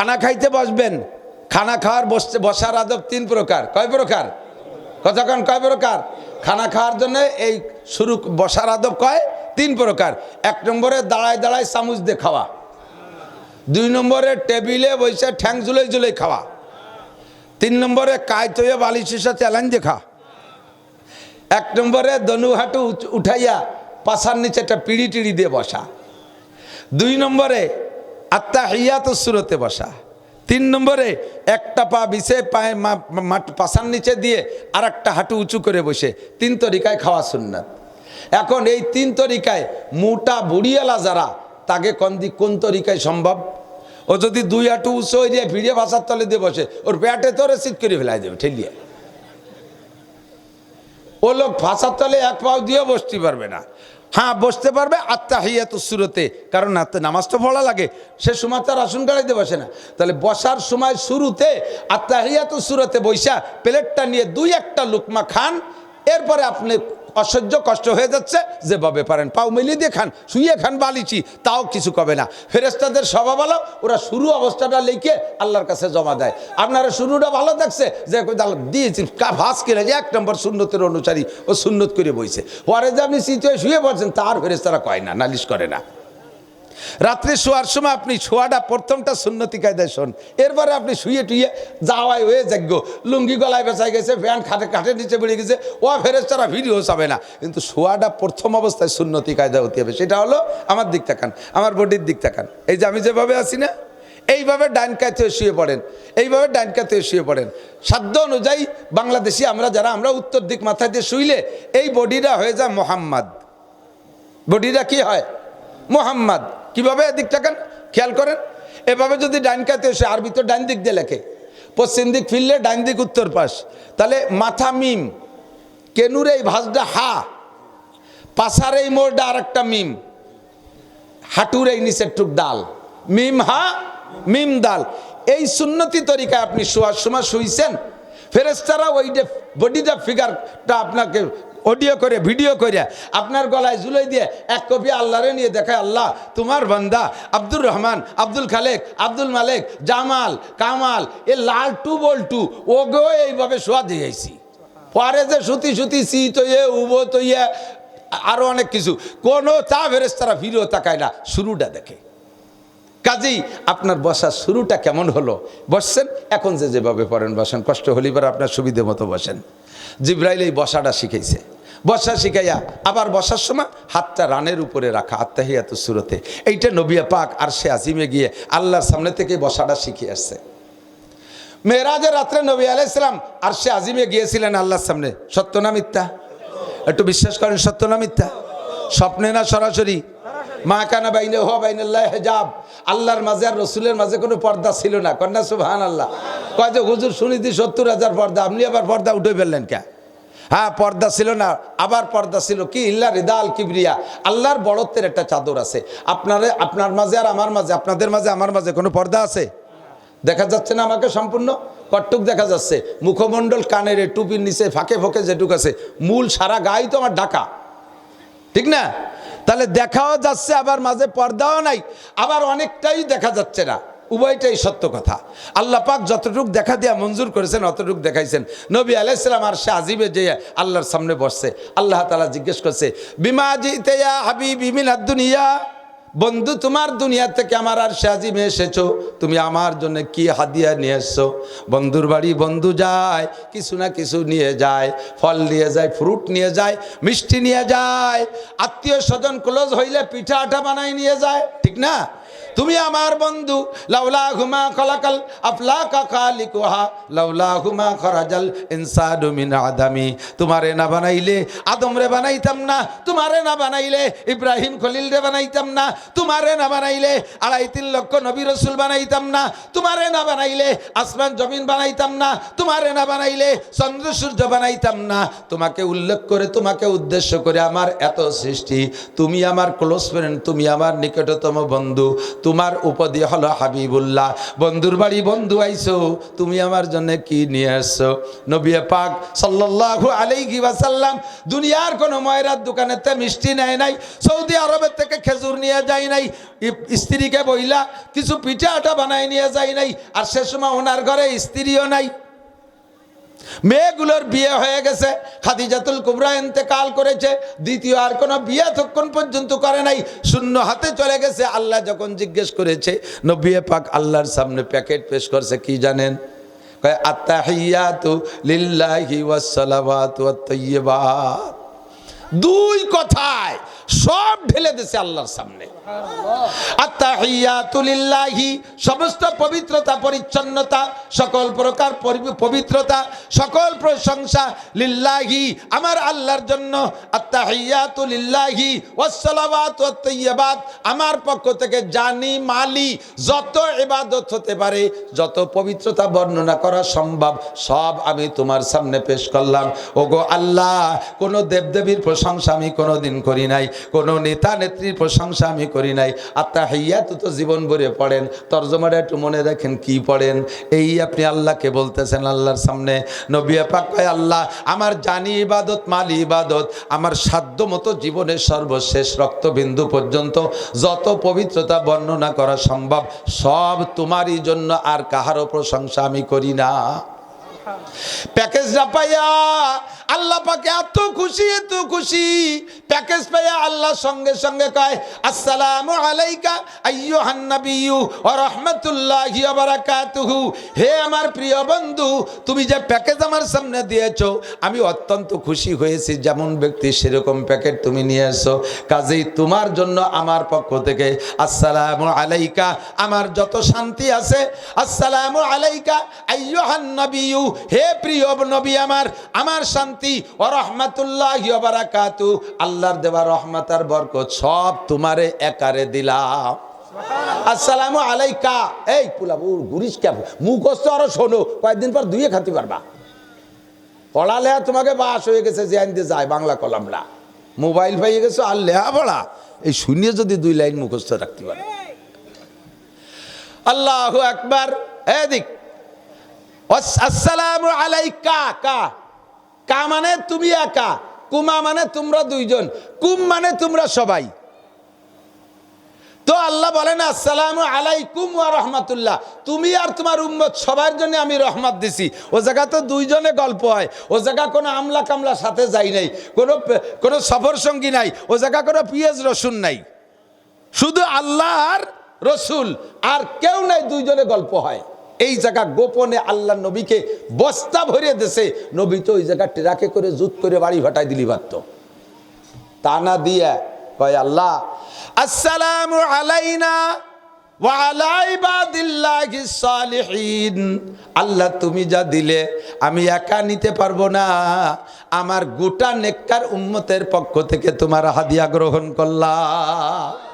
খানা খাইতে বসবেন। খানা খাওয়ার বসতে, বসার আদব তিন প্রকার। কয় প্রকার? কতক্ষণ কয় প্রকার? খানা খাওয়ার জন্য এই শুরু, বসার আদব কয়? তিন প্রকার। এক নম্বরে দাঁড়ায় দাঁড়ায় চামচ দিয়ে খাওয়া। দুই নম্বরে টেবিলে বসে ঠ্যাং জুলাই জুলাই খাওয়া। তিন নম্বরে কায় তৈয়া বালিশের চ্যালেঞ্জ দেখা এক নম্বরে দনু হাঁটু উঠাইয়া পাশার নিচে একটা পিড়ি টিড়ি দিয়ে বসা। দুই নম্বরে আত্মা হিয়াত সুরতে বসা। তিন নম্বরে একটা পা বিছে পায়ে পাশার নিচে দিয়ে আর একটা হাঁটু উঁচু করে বসে। তিন তরিকায় খাওয়া সুন্নাত। এখন এই তিন তরিকায় মোটা বুড়িয়ালা যারা, তাকে কোন দিক কোন তরিকায় সম্ভব? ও যদি দুই হাঁটু উঁচু হয়ে দিয়ে ভিড়িয়ে ভাষার তলে দিয়ে বসে, ওর পেটে তো রেসিট করে ফেলাই দেবে, ঠেলিয়ে। ও লোক ফাঁসার তলে এক পাও দিয়ে বসতে পারবে না। হ্যাঁ বসতে পারবে আত্মা হিয়াত সুরতে। কারণ নামাজ তো পড়া লাগে, সে সময় তার আসন গাড়াইতে বসে না। তাহলে বসার সময় শুরুতে আত্মা হিয়াত সুরতে বৈশা প্লেটটা নিয়ে দুই একটা লুকমা খান, এরপরে আপনি অসহ্য কষ্ট হয়ে যাচ্ছে। যেভাবে পারেন পাও মিলিয়ে দিয়ে খান শুয়ে খান বালিচি, তাও কিছু কবে না। ফেরেস্তাদের স্বভাব ভালো ওরা শুরু অবস্থাটা লিখে আল্লাহর কাছে জমা দেয়। আপনারা শুরুটা ভালো থাকছে যে দিয়েছি ভাস কিনে যে এক নম্বর সুন্নতের অনুসারী ও সুন্নত করে বইছে। পরে যে আপনি শুয়ে পড়ছেন, তার ফেরেস্তারা কয় না, নালিশ করে না। রাত্রে শোয়ার সময় আপনি শোয়াটা প্রথমটা সুন্নতি কায়দায় শোন। এরপরে আপনি শুয়ে টুয়ে যাওয়াই হয়ে যাগ্য লুঙ্গি গলায় বেচাই গেছে ফ্যান খাটে কাঠের নিচে বেড়ে গেছে, ও ফেরেস্তারা ভিডিও যাবে না। কিন্তু শোয়াটা প্রথম অবস্থায় সুন্নতি কায়দা হতে হবে। সেটা হলো আমার দিক তাকান, আমার বডির দিক তাকান। এই যে আমি যেভাবে আছি না, এইভাবে ডাইন কাতে শুয়ে পড়েন, এইভাবে ডাইন কাতে শুয়ে পড়েন। সাধ্য অনুযায়ী বাংলাদেশি আমরা যারা, আমরা উত্তর দিক মাথায় দিয়ে শুইলে এই বডিটা হয়ে যায় মোহাম্মদ। বডিটা কি হয়? মোহাম্মদ। কীভাবে এদিক তাকান খেয়াল করেন? এভাবে যদি ডাইন কাতে এসে আরবি তো ডাইন দিক দিয়ে লেখে, পশ্চিম দিক ফিরলে ডাইন দিক উত্তর পাশ। তাহলে মাথা মিম, কেনুর এই ভাজটা হা, পাশার এই মোড়টা আর একটা মিম, হাঁটুর এই নিচের টুক ডাল। মিম হা, মিম ডাল। এই সুন্নতি তরিকায় আপনি শোয়ার সময় শুইছেন ফেরেস্তারা ওই যে বডিটা ফিগারটা আপনাকে অডিও করে, ভিডিও করে, আপনার গলায় ঝুলাই দিয়ে এক কপি আল্লাহরে নিয়ে দেখায়, আল্লাহ, তোমার বান্দা, আব্দুর রহমান, আব্দুল খালেক, আব্দুল মালেক, জামাল, কামাল, এ লাল টু বল টু ওগেও এইভাবে শোয়া দিয়েছি পরে যে সুতি সুতি শীত হইয়ে, উবো তৈয়ে আরও অনেক কিছু, কোনো তা ফেরেস্তারা ফিরেও তাকায় না, শুরুটা দেখে। কাজেই আপনার বসার শুরুটা কেমন হলো? বসছেন? এখন যে যেভাবে পড়েন, বসেন। কষ্ট হলিবার আপনার সুবিধে মতো বসেন। জিব্রাইল এই বসাটা শিখাইছে। বসা শিখাইয়া। আবার বসার সময় হাতটা রানের উপরে রাখা আত্মাহিয়াত সুরতে। এইটা নবিয়া পাক আর সে আজিমে গিয়ে আল্লাহর সামনে থেকে বসাটা শিখে আসছে। মেয়েরাজের রাত্রে নবী আলাইসালাম আর সে আজিমে গিয়েছিলেন আল্লাহর সামনে। সত্য না মিথ্যা? একটু বিশ্বাস করেন, সত্য না মিথ্যা? স্বপ্নে না সরাসরি? মা কানা বাইনে হো বাইনাল্লাহ হেজাব। আল্লাহর মাঝে আর রসুলের মাঝে কোনো পর্দা ছিল না। কন্যা সুবহান আল্লাহ কয় যে, হুজুর শুনিতি সত্তর হাজার পর্দা। আপনি আবার পর্দা উঠে ফেললেন কে হ্যাঁ পর্দা ছিল না। আবার পর্দা ছিল কি? ইল্লা রিদাল কিবরিয়া। আল্লাহর বড়ত্বের একটা চাদর আছে। আপনার আপনার মাঝে আর আমার মাঝে, আপনাদের মাঝে, আমার মাঝে কোনো পর্দা আছে? দেখা যাচ্ছে না আমাকে সম্পূর্ণ? কট্টুক দেখা যাচ্ছে। মুখমণ্ডল কানের টুপির নিচে ফাঁকে ফোঁকে যেটুক আছে। মূল সারা গায়ে তো আমার ঢাকা ঠিক না? তাহলে দেখাও যাচ্ছে, আবার মাঝে পর্দাও নাই। আবার অনেকটাই দেখা যাচ্ছে না। উভয়টাই সত্য কথা। আল্লাহ পাক যতটুক দেখা দিয়া মঞ্জুর করেছেন, অতটুক দেখাইছেন। নবী আলাইসালাম আর সে আজিবে যে আল্লাহর সামনে বসছে। আল্লাহ তালা জিজ্ঞেস করছে, বিমা জিতে হাবি বিমিন দুনিয়া? বন্ধু, তোমার দুনিয়া থেকে আমার আর সাজিমে এসেছ। তুমি আমার জন্য কি হাদিয়া নিয়ে এসছো? বন্ধুর বাড়ি বন্ধু যায়, কিছু না কিছু নিয়ে যায়। ফল নিয়ে যায় ফ্রুট নিয়ে যায়, মিষ্টি নিয়ে যায়। আত্মীয় স্বজন ক্লোজ হইলে পিঠা আঠা বানাই নিয়ে যায়। ঠিক না? তুমি আমার বন্ধু লাউলা হুমা খলাকাল আফলা কাকালি কোহা লাউলা হুমা খরাজাল ইনসানু মিন আদামি। তোমারে না বানাইলে আদম রে বানাইতাম না, তোমারে না বানাইলে ইব্রাহিম খলিল রে বানাইতাম না, তোমারে না বানাইলে আড়াই তিন লক্ষ নবী রসুল বানাইতাম না, তোমারে না বানাইলে আসমান জমিন বানাইতাম না, তোমারে না বানাইলে চন্দ্র সূর্য বানাইতাম না। তোমাকে উল্লেখ করে, তোমাকে উদ্দেশ্য করে আমার এত সৃষ্টি। তুমি আমার ক্লোজ ফ্রেন্ড তুমি আমার নিকটতম বন্ধু। তোমার উপদি হলো হাবিবুল্লাহ। বন্ধুর বাড়ি বন্ধু আইসো তুমি আমার জন্য কি নিয়ে আসছো? নবী পাক সাল্লাহ আলাইহি ওয়াসাল্লাম দুনিয়ার কোনো ময়রার দোকানেতে মিষ্টি নেয় নাই, সৌদি আরবের থেকে খেজুর নিয়ে যায় নাই স্ত্রীকে বইলা কিছু পিঠা আটা বানায় নিয়ে যায় নাই, আর সে সময় ওনার ঘরে স্ত্রীও নাই। মেয়েগুলোর বিয়ে হয়ে গেছে। খাদিজাতুল কুবরা ইন্তেকাল করেছে। দ্বিতীয় আর কোনো বিয়ে তখন পর্যন্ত করে নাই। শূন্য হাতে চলে গেছে। আল্লাহ যখন জিজ্ঞেস করেছে, নবী পাক আল্লাহর সামনে প্যাকেট পেশ করছে, কি জানেন? দুই কথায় সব ঢেলে দিছে আল্লাহর সামনে। সমস্ত পবিত্রতা, পরিচ্ছন্নতা, সকল প্রকার পবিত্রতা, সকল প্রশংসা লিল্লাহি, আমার আল্লাহর জন্য। আত্তাহিয়াতু লিল্লাহি, ওয়াসসালাওয়াতু ওয়াত আমার পক্ষ থেকে জানি মালি, যত ইবাদত হতে পারে, যত পবিত্রতা বর্ণনা করা সম্ভব, সব আমি তোমার সামনে পেশ করলাম। ওগো আল্লাহ, কোন দেবদেবীর প্রশংসা আমি কোনোদিন করি নাই। কোন নেতা নেত্রীর প্রশংসা আমি করি নাই। আত্মা হইয়া তো তো জীবন ভরে পড়েন। তর্জমাটা একটু মনে রাখেন কি পড়েন। এই আপনি আল্লাহকে বলতেছেন, আল্লাহর সামনে। নবিয়া পাক আল্লাহ, আমার জানি ইবাদত, মালি ইবাদত, আমার সাধ্য মতো জীবনের সর্বশেষ রক্তবিন্দু পর্যন্ত যত পবিত্রতা বর্ণনা করা সম্ভব, সব তোমারই জন্য আর কাহারও প্রশংসা আমি করি না। প্যাকেজটা পাইয়া আল্লাহ পাকে এত খুশি এত খুশি। প্যাকেজ পাইয়া আল্লাহ সঙ্গে সঙ্গে কয়, আসসালামু আলাইকা আইয়ুহান নাবিয়্যু ওয়া রাহমাতুল্লাহি বারাকাতুহু। হে আমার প্রিয় বন্ধু, তুমি যে প্যাকেজ আমার সামনে দিয়েছ, আমি অত্যন্ত খুশি হয়েছি। যেমন ব্যক্তি সেরকম প্যাকেট তুমি নিয়ে এসো। কাজেই তোমার জন্য আমার পক্ষ থেকে আসসালামু আলাইকা। আমার যত শান্তি আছে, আসসালামু আলাইকা আইয়ুহান নবিয়্যু। হে প্রিয় নবী আমার আমার শান্তি ও রহমাতুল্লাহ বারাকাতু। আল্লাহর দেওয়া রহমত আর বরকত সব তোমারে একারে দিলাম। আসসালামু আলাইকা। এই পুলাবু গুরিস কে মুখস্থ আরও শোনো, কয়েকদিন পর দুইয়ে খাতে পারবা। পড়ালেহা তোমাকে বাস হয়ে গেছে, যে আনতে যায়, বাংলা কলামলা মোবাইল পাইয়ে গেছো, আর লেহা পড়া। এই শূন্য যদি দুই লাইন মুখস্থ রাখতে পারে। আল্লাহ একবার এদিক। আসসালামু আলাইকা, কা? কা মানে তুমি একা, কুমা মানে তোমরা দুইজন, কুম মানে তোমরা সবাই। তো আল্লাহ বলেন, আসসালামু আলাইকুম ওয়া রহমাতুল্লাহ। তুমি আর তোমার উম্মত সবার জন্য আমি রহমত দিছি। ও জায়গা তো দুইজনে গল্প হয়, ও জায়গা কোনো আমলা কামলা সাথে যাই নাই, কোনো কোনো সফর সঙ্গী নাই, ও জায়গা কোনো পিঁয়াজ রসুন নাই। শুধু আল্লাহ আর রসুল, আর কেউ নাই, দুইজনে গল্প হয়। এই জায়গা গোপনে আল্লাহ নবীকে বস্তা ভরে দেশে নবী তো ওই জায়গা ট্রাকে করে জুত করে বাড়ি ভাটাই দিলি পারত তা না দিয়ে কয়, আল্লাহ, আসসালামু আলাইনা আল্লাহ, তুমি যা দিলে আমি একা নিতে পারব না। আমার গোটা নেককার উম্মতের পক্ষ থেকে তোমার হাদিয়া গ্রহণ করলাম।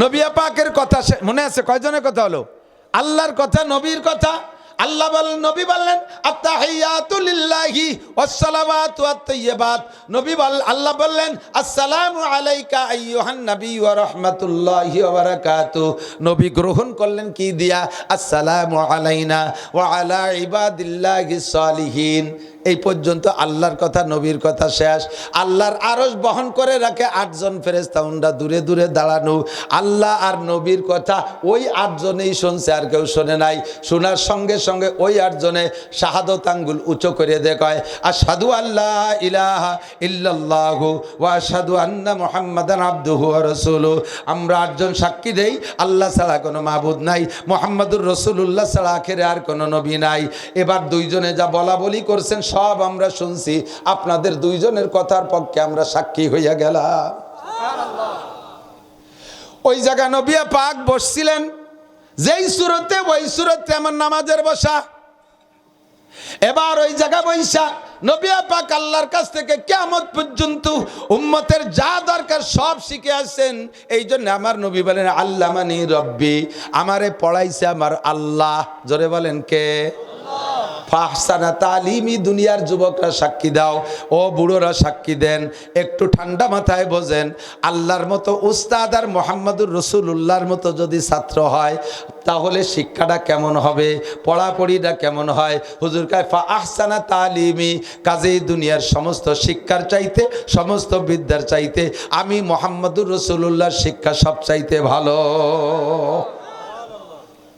নবিয়া পাকের কথা মনে আছে? কয়জনের কথা হলো? আল্লাহর কথা, নবীর কথা? আল্লাহ বলেন, নবী বললেন, আত্তাহিয়াতু লিল্লাহি ওয়াসসালাওয়াতু ওয়াত-তাইয়্যিবাত নবী বল আল্লাহ বললেন, আসসালামু আলাইকা আইয়ুহান নবী ওয়া রাহমাতুল্লাহি ওয়া বারাকাতু। নবী গ্রহণ করলেন কি দিয়া? আসসালামু আলাইনা ওয়া আলা ইবাদিল্লাহিস সালিহিন। এই পর্যন্ত আল্লাহর কথা, নবীর কথা শেষ। আল্লাহর আরস বহন করে রাখে আটজন ফেরেস্তা উনরা দূরে দূরে দাঁড়ানো। আল্লাহ আর নবীর কথা ওই আটজনেই শুনছে, আর কেউ শোনে নাই। শোনার সঙ্গে সঙ্গে ওই আটজনে শাহাদত আঙ্গুল উঁচু করে দেখায় আর সাধু আল্লাহ ইলাহা ইল্লাল্লাহু ওয়া সাধু আন্না মুহাম্মাদান আবদুহু রাসূলু আমরা আটজন সাক্ষী দেই, আল্লাহ ছাড়া কোনো মাহবুদ নাই। মোহাম্মদুর রসুল্লাহ ছাড়া আখেরে আর কোনো নবী নাই। এবার দুইজনে যা বলা বলি করছেন সব আমরা শুনছি, আপনাদের দুইজনের কথার পক্ষে আমরা সাক্ষী হইয়া গেলাম। ওই জায়গা নবিয়া পাক বসছিলেন, যেই সুরতে ওই সুরতে আমার নামাজের বসা। এবার ওই জায়গা বৈশা নবিয়া পাক আল্লাহর কাছ থেকে কেমন পর্যন্ত উম্মতের যা দরকার সব শিখে আসছেন। এই জন্য আমার নবী বলেন আল্লাহ মানি রব্বি, আমারে পড়াইছে আমার আল্লাহ। জোরে বলেন কে? ফাহসানা তালিমি দুনিয়ার যুবকরা সাক্ষী দাও। ও বুড়োরা সাক্ষী দেন, একটু ঠান্ডা মাথায় বোঝেন, আল্লাহর মতো উস্তাদ আর মোহাম্মদুর রসুল্লাহর মতো যদি ছাত্র হয়, তাহলে শিক্ষাটা কেমন হবে, পড়াপড়িটা কেমন হয়? হুজুর কায় ফা আহসানা তালিমি, কাজেই দুনিয়ার সমস্ত শিক্ষার চাইতে, সমস্ত বিদ্যার চাইতে, আমি মোহাম্মদুর রসুল্লাহর শিক্ষা সব চাইতে ভালো।